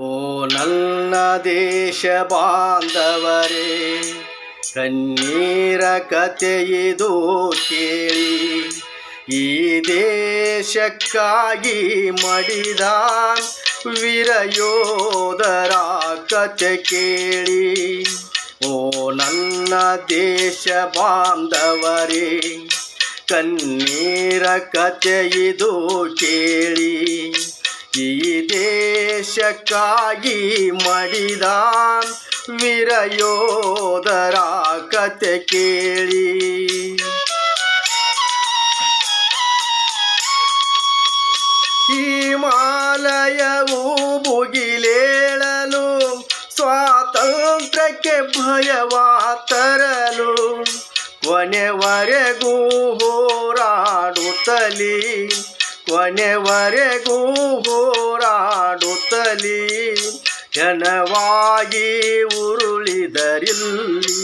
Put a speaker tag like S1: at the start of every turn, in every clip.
S1: ಓ ನನ್ನ ದೇಶ ಬಾಂಧವರೇ, ಕಣ್ಣೀರ ಕಥೆಯಿದು ಕೇಳಿ. ಈ ದೇಶಕ್ಕಾಗಿ ಮಡಿದ ವೀರಯೋಧರ ಕತೆ ಕೇಳಿ. ಓ ನನ್ನ ದೇಶ ಬಾಂಧವರೇ, ಕಣ್ಣೀರ ಕಥೆಯಿದು ಕೇಳಿ. ಈ ದೇಶಕ್ಕಾಗಿ ಮಡಿದ ವೀರಯೋಧರ ಕತೆ ಕೇಳಿ. ಹಿಮಾಲಯವು ಮುಗಿಲೇಳಲು ಸ್ವಾತಂತ್ರ್ಯಕ್ಕೆ ಭಯವ ತರಲು ಕೊನೆವರೆಗೂ ಹೋರಾಡುತ್ತಲಿ. ಕೊನೆವರೆಗೂ ಹೋರಾಡುತ್ತಲಿ ಜನವಾಗಿ ಉರುಳಿದರಿಲ್ಲಿ.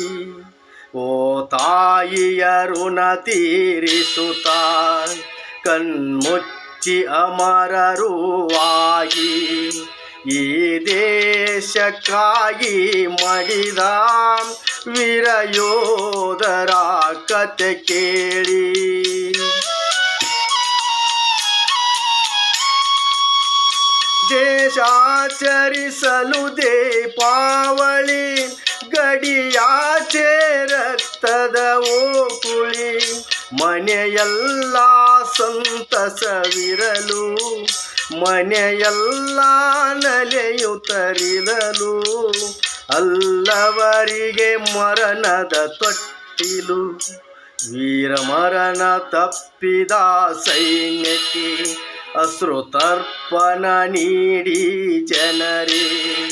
S1: ಓ ತಾಯಿಯ ಋಣ ತೀರಿಸುತ್ತ, ಕಣ್ಮುಚ್ಚಿ ಅಮರರುವಾಗಿ ಈ ದೇಶಕ್ಕಾಗಿ ಮಡಿದ ವೀರಯೋಧರ ಕತೆ ಕೇಳಿ. ದೇಶಾಚರಿಸಲು ದೇಪಾವಳಿ ಗಡಿಯಾಚೆ ರಕ್ತದ ಓಕುಳಿ ಮನೆಯೆಲ್ಲ ಸಂತಸವಿರಲು, ಮನೆಯೆಲ್ಲ ನಲೆಯುತ್ತರಿರಲು ಅಲ್ಲವರಿಗೆ ಮರಣದ ತೊಟ್ಟಿಲು. ವೀರ ಮರಣ ತಪ್ಪಿದ ಸೈನ್ಯಕ್ಕೆ ಅಶ್ರುತರ್ಪಣ ನೀಡಿ ಜನರೇ,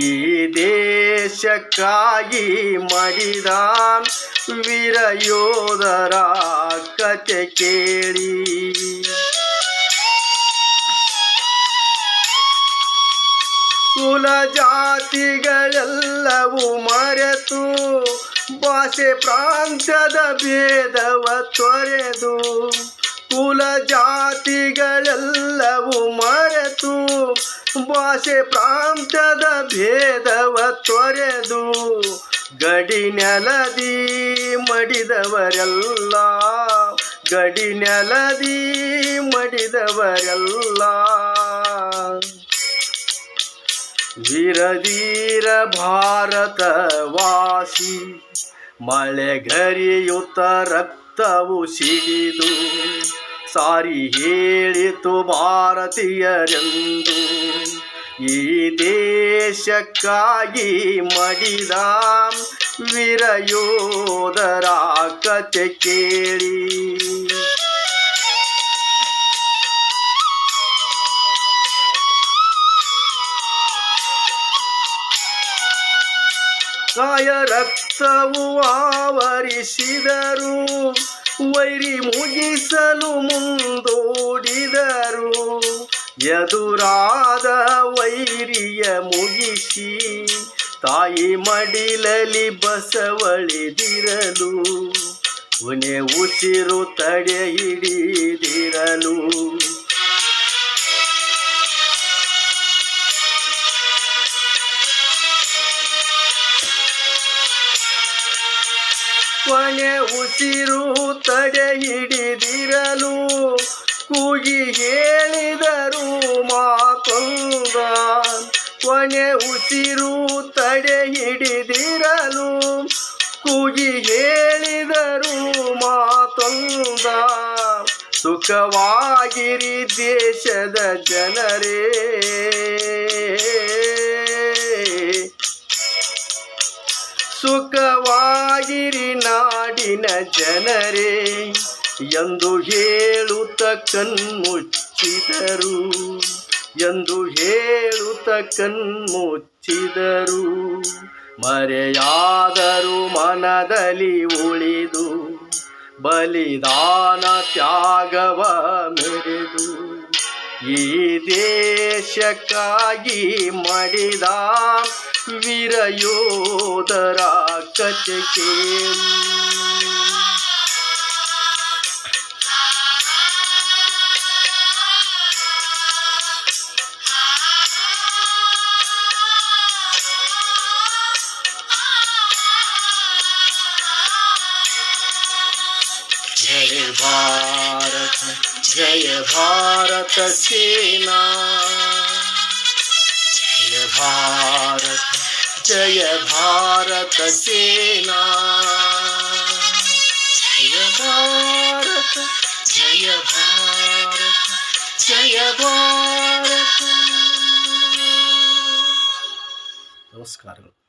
S1: ಈ ದೇಶಕ್ಕಾಗಿ ಮಡಿದ ವೀರಯೋಧರ ಕತೆ ಕೇಳಿ. ಕುಲ ಜಾತಿಗಳೆಲ್ಲವೂ ಮರೆತು, ಭಾಷೆ ಪ್ರಾಂತ್ಯದ ಭೇದವ ತೊರೆದು ಕುಲ ಜಾತಿಗಳೆಲ್ಲವೂ ಭಾಷೆ ಪ್ರಾಂತ್ಯದ ಭೇದವ ತೊರೆದು ಗಡಿ ನೆಲದಿ ಮಡಿದವರೆಲ್ಲ, ಗಡಿ ನೆಲದಿ ಮಡಿದವರೆಲ್ಲ. ವೀರಧೀರ ಭಾರತವಾಸಿ, ಮಳೆಗರಿಯುತ್ತ ರಕ್ತವು ಸಿಡಿದು, ಸಾರಿ ಹೇಳಿತು ಭಾರತೀಯರೆಂದು. ಈ ದೇಶಕ್ಕಾಗಿ ಮಡಿದ ವೀರಯೋಧರ ಕತೆ ಕೇಳಿ. ಕಾಯ ರಕ್ತವು ಆವರಿಸಿದರು ವೈರಿ ಮುಗಿಸಲು ಮುಂದೋಡಿದರು. ಎದುರಾದ ವೈರಿಯ ಮುಗಿಸಿ ತಾಯಿ ಮಡಿಲಲಿ ಬಸವಳಿದಿರಲು ಉನೆ ಉಸಿರು ತಡೆ ಹಿಡಿದಿರಲು. ಕೊನೆ ಉಸಿರು ತಡೆ ಹಿಡಿದಿರಲು ಕೂಗಿ ಹೇಳಿದರು ಮಾತೊಂದ ಕೊನೆ ಉಸಿರು ತಡೆ ಹಿಡಿದಿರಲು ಕೂಗಿ ಹೇಳಿದರು ಮಾತೊಂದ ಸುಖವಾಗಿರಿ ದೇಶದ ಜನರೇ. ಸುಖವಾಗಿರಿ ನಾಡಿನ ಜನರೇ. ಎಂದು ಹೇಳುತ್ತ ಕಣ್ಮುಚ್ಚಿದರು. ಎಂದು ಹೇಳುತ್ತ ಕಣ್ಮುಚ್ಚಿದರು. ಮರೆಯಾದರು ಮನದಲ್ಲಿ ಉಳಿದು ಬಲಿದಾನ ತ್ಯಾಗವ ಮೆರೆದು ಈ ದೇಶಕ್ಕಾಗಿ ಮಡಿದ ವೀರಯೋಧರ ಕತೆ ಕೇಳಿ ಭಾರತ ಜಯ ಭಾರತ ಸೇನಾ ಜಯ ಭಾರತ ಜಯ ಭಾರತ ಸೇನಾ ಜಯ ಭಾರತ ಜಯ ಭಾರತ ಜಯ ಭಾರತ ನಮಸ್ಕಾರಗಳು